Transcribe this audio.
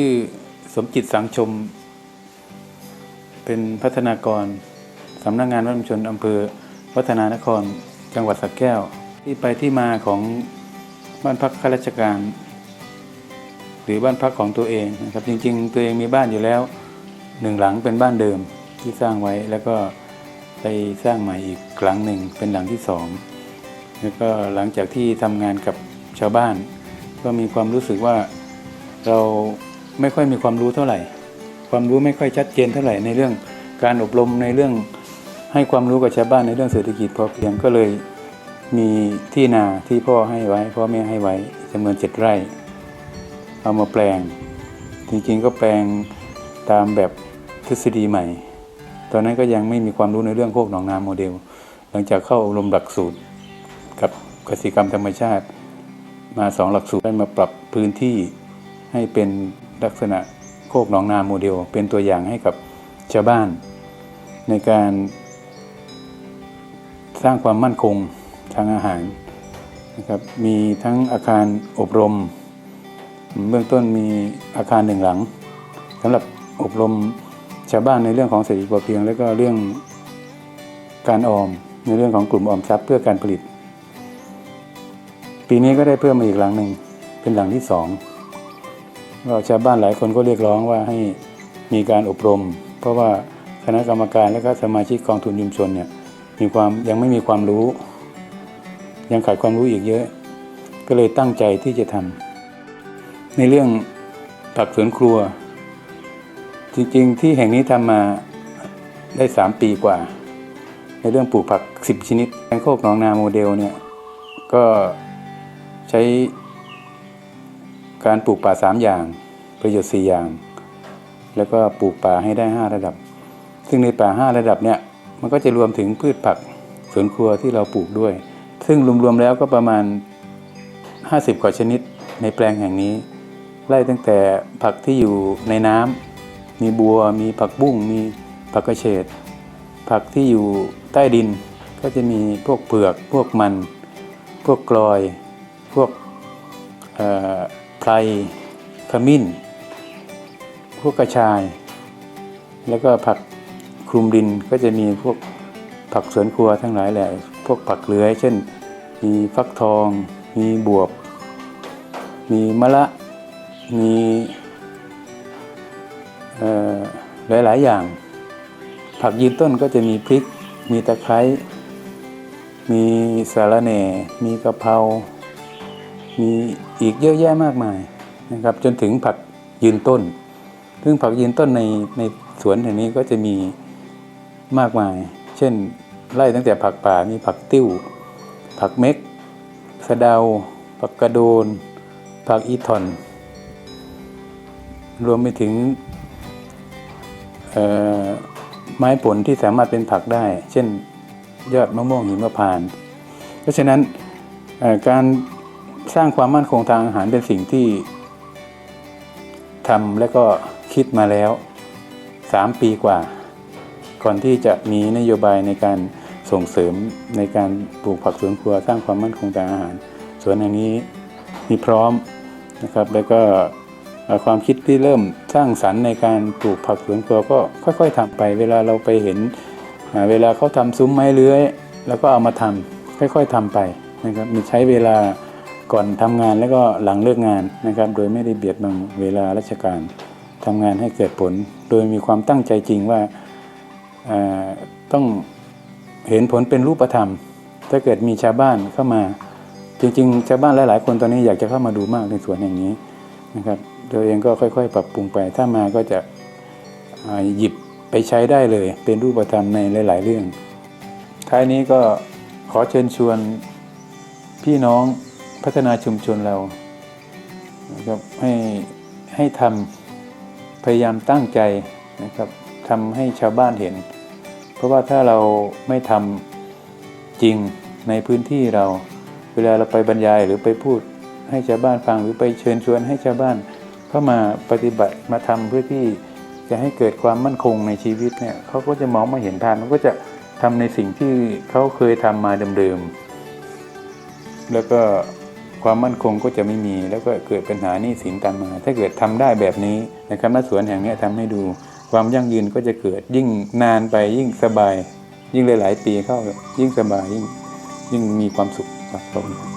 ชื่อสมจิตสังชม เป็นพัฒนากรสำนักงานวัฒนชนอำเภอวัฒนานคร จังหวัดสระแก้ว ที่ไปที่มาของบ้านพักข้าราชการ หรือบ้านพักของตัวเองนะครับจริง ๆ ตัวเองมีบ้านอยู่แล้วหนึ่งหลังเป็นบ้านเดิมที่สร้างไว้แล้วก็ไปสร้างใหม่อีกหลังหนึ่งเป็นหลังที่สองแล้วก็หลังจากที่ทำงานกับชาวบ้าน ก็มีความรู้สึกว่าเรา ไม่ค่อยมีความรู้เท่าไหร่ ความรู้ไม่ค่อยชัดเจนเท่าไหร่ในเรื่องการอบรมในเรื่องให้ความรู้กับชาวบ้านในเรื่องเศรษฐกิจพอเพียงก็เลยมีที่นาที่พ่อให้ไว้ พ่อแม่ให้ไว้จำนวนเจ็ดไร่ เอามาแปลง จริงๆก็แปลงตามแบบทฤษฎีใหม่ ตอนนั้นก็ยังไม่มีความรู้ในเรื่องโคกหนองนาโมเดล หลังจากเข้าอบรมหลักสูตร กับกสิกรรมธรรมชาติ มาสองหลักสูตรได้มาปรับพื้นที่ให้เป็น ลักษณะโคกหนองนาโมเดล เป็นตัวอย่างให้กับชาวบ้าน ในการสร้างความมั่นคงทางอาหารนะครับมีทั้งอาคารอบรม เบื้องต้นมีอาคารหนึ่งหลังสำหรับอบรมชาวบ้านในเรื่องของเศรษฐกิจพอเพียง แล้วก็เรื่องการออมในเรื่องของกลุ่มออมทรัพย์เพื่อการผลิต ปีนี้ก็ได้เพิ่มมาอีกหลังหนึ่งเป็นหลังที่สอง ก็ชาวบ้านหลายคนก็เรียกร้องว่าให้มีการอบรม เพราะว่าคณะกรรมการและก็สมาชิกกองทุนยุมชนเนี่ยมีความยังไม่มีความรู้ ยังขาดความรู้อีกเยอะ ก็เลยตั้งใจที่จะทำในเรื่องผักสวนครัว จริงๆ ที่แห่งนี้ทำมาได้สามปีกว่า ในเรื่องปลูกผักสิบชนิดแองโคกหนองนาโมเดลเนี่ยก็ใช้ การปลูกป่าสามอย่าง ประโยชน์สี่อย่าง แล้วก็ปลูกป่าให้ได้ห้าระดับ ซึ่งในป่าห้าระดับเนี่ยมันก็จะรวมถึงพืชผักสวนครัวที่เราปลูกด้วย ซึ่งรวมๆแล้วก็ประมาณ 50 กว่าชนิดในแปลงแห่งนี้ ไล่ตั้งแต่ผักที่อยู่ในน้ำมีบัว มีผักบุ้ง มีผักกระเฉดผักที่อยู่ใต้ดินก็จะมีพวกเปลือก พวกมัน พวกกลอย พวก เอ่อไพรขมิ้น พวกกระชาย แล้วก็ผักคลุมดินก็จะมีพวกผักสวนครัวทั้งหลายแหละพวกผักเลื้อย เช่น มีฟักทอง มีบวบ มีมะละ มีเอ่อหลายอย่าง ผักยืนต้นก็จะมีพริก มีตะไคร้ มีสาระแหน่ มีกะเพรา มีอีกเยอะแยะมากมายนะครับ จนถึงผักยืนต้น ซึ่งผักยืนต้นในในสวนแห่งนี้ก็จะมีมากมาย เช่นไล่ตั้งแต่ผักป่ามีผักติ้ว ผักเม็กสะเดา ผักกระโดน ผักอีทอน รวมไปถึงไม้ผลที่สามารถเป็นผักได้ เช่นยอดมะม่วงหิมพานต์เพราะฉะนั้นการ สร้างความมั่นคงทางอาหารเป็นสิ่งที่ทำและก็คิดมาแล้ว 3 ปีกว่า ก่อนที่จะมีนโยบายในการส่งเสริมในการปลูกผักสวนครัวสร้างความมั่นคงทางอาหาร สวนแห่งนี้มีพร้อมนะครับ แล้วก็ความคิดที่เริ่มสร้างสรรค์ในการปลูกผักสวนครัวก็ค่อย ๆทำไป เวลาเราไปเห็นเวลาเขาทำซุ้มไม้เลื้อย แล้วก็เอามาทำค่อย ๆทำไปนะครับมีใช้เวลา ก่อนทำงานแล้วก็หลังเลิกงานนะครับ โดยไม่ได้เบียดบังเวลาราชการทำงานให้เกิดผล โดยมีความตั้งใจจริงว่าต้องเห็นผลเป็นรูปธรรม ถ้าเกิดมีชาวบ้านเข้ามา จริงๆ ชาวบ้านหลาย ๆ คนตอนนี้อยากจะเข้ามาดูมากในสวนแห่งนี้นะครับตัวเองก็ค่อยๆ ปรับปรุงไป ถ้ามาก็จะหยิบไปใช้ได้เลย เป็นรูปธรรมในหลาย ๆ เรื่องท้ายนี้ก็ขอเชิญชวนพี่น้อง พัฒนาชุมชนเรานะครับให้ให้ทำพยายามตั้งใจนะครับทำให้ชาวบ้านเห็น เพราะว่าถ้าเราไม่ทำจริงในพื้นที่เรา เวลาเราไปบรรยายหรือไปพูดให้ชาวบ้านฟังหรือไปเชิญชวนให้ชาวบ้านเข้ามาปฏิบัติมาทำเพื่อที่จะให้เกิดความมั่นคงในชีวิตเนี่ยเขาก็จะมองมาเห็นทางเขาก็จะทำในสิ่งที่เขาเคยทำมาเดิมๆแล้วก็ ความมั่นคงก็จะไม่มี แล้วก็เกิดปัญหาหนี้สินตามมา ถ้าเกิดทำได้แบบนี้นะครับณสวนแห่งนี้ยทำให้ดู ความยั่งยืนก็จะเกิดยิ่งนานไปยิ่งสบาย ยิ่งหลายๆปีเข้ายิ่งสบายยิ่งยิ่งมีความสุขครับผม